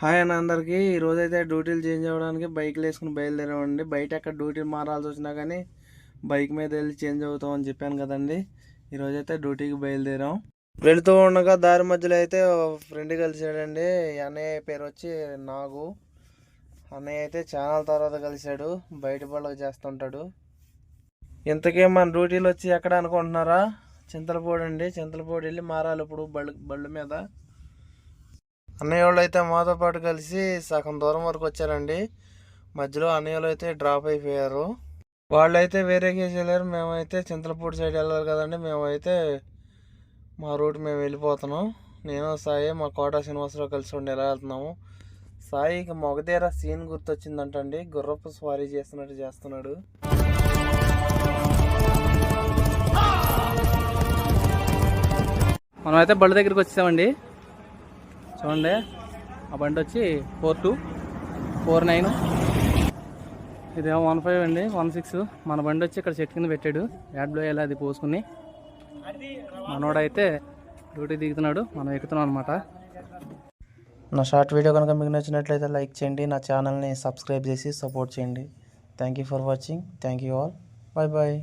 Hi అన్న అందరికీ. ఈరోజు అయితే డ్యూటీలు చేంజ్ అవ్వడానికి బైక్లు వేసుకుని బయలుదేరామండి. బయట ఎక్కడ డ్యూటీలు మారాల్సి వచ్చినా కానీ బైక్ మీద వెళ్ళి చేంజ్ అవుతామని చెప్పాను కదండి. ఈరోజు అయితే డ్యూటీకి బయలుదేరాం. వెళుతూ ఉండగా దారి మధ్యలో అయితే ఫ్రెండ్ కలిసాడండి ఈ అన్నయ్య పేరు వచ్చి నాగు. అన్నయ్య అయితే ఛానల్ తర్వాత కలిశాడు. బయట పళ్ళకు చేస్తుంటాడు. ఇంతకీ మన డ్యూటీలు వచ్చి ఎక్కడ అనుకుంటున్నారా? చింతలపూడి అండి చింతలపూడి వెళ్ళి మారాలి ఇప్పుడు బళ్ళు బళ్ళు మీద. అన్నయ్య వాళ్ళు అయితే మాతో పాటు కలిసి సగం దూరం వరకు వచ్చారండి. మధ్యలో అన్నయ్యలు అయితే డ్రాప్ అయిపోయారు. వాళ్ళు అయితే వేరే కేసు వెళ్ళారు. మేమైతే చింతలపూడి సైడ్ వెళ్ళాలి కదండి. మేమైతే మా రూట్ మేము వెళ్ళిపోతున్నాం. నేను సాయి మా కోట శ్రీనివాసరావు కలిసి ఉండి ఎలా వెళ్తున్నాము? సాయికి మొగదేరా సీన్ గుర్తొచ్చిందంటండి. గుర్రపు స్వారీ చేస్తున్నట్టు చేస్తున్నాడు. మనం అయితే దగ్గరికి వచ్చామండి చూడండి. ఆ బండి వచ్చి ఫోర్ టూ ఫోర్ నైన్. ఇదేమో వన్ ఫైవ్ అండి వన్ సిక్స్. మన బండి వచ్చి ఇక్కడ చెట్టు కింద పెట్టాడు. యాడ్లో వెళ్ళి అది పోసుకుని. మనోడైతే డ్యూటీ దిగుతున్నాడు మనం ఎక్కుతున్నాం అనమాట నా షార్ట్ వీడియో కనుక మీకు నచ్చినట్లయితే లైక్ చేయండి నా ఛానల్ని సబ్స్క్రైబ్ చేసి సపోర్ట్ చేయండి. Thank you for watching thank you all bye bye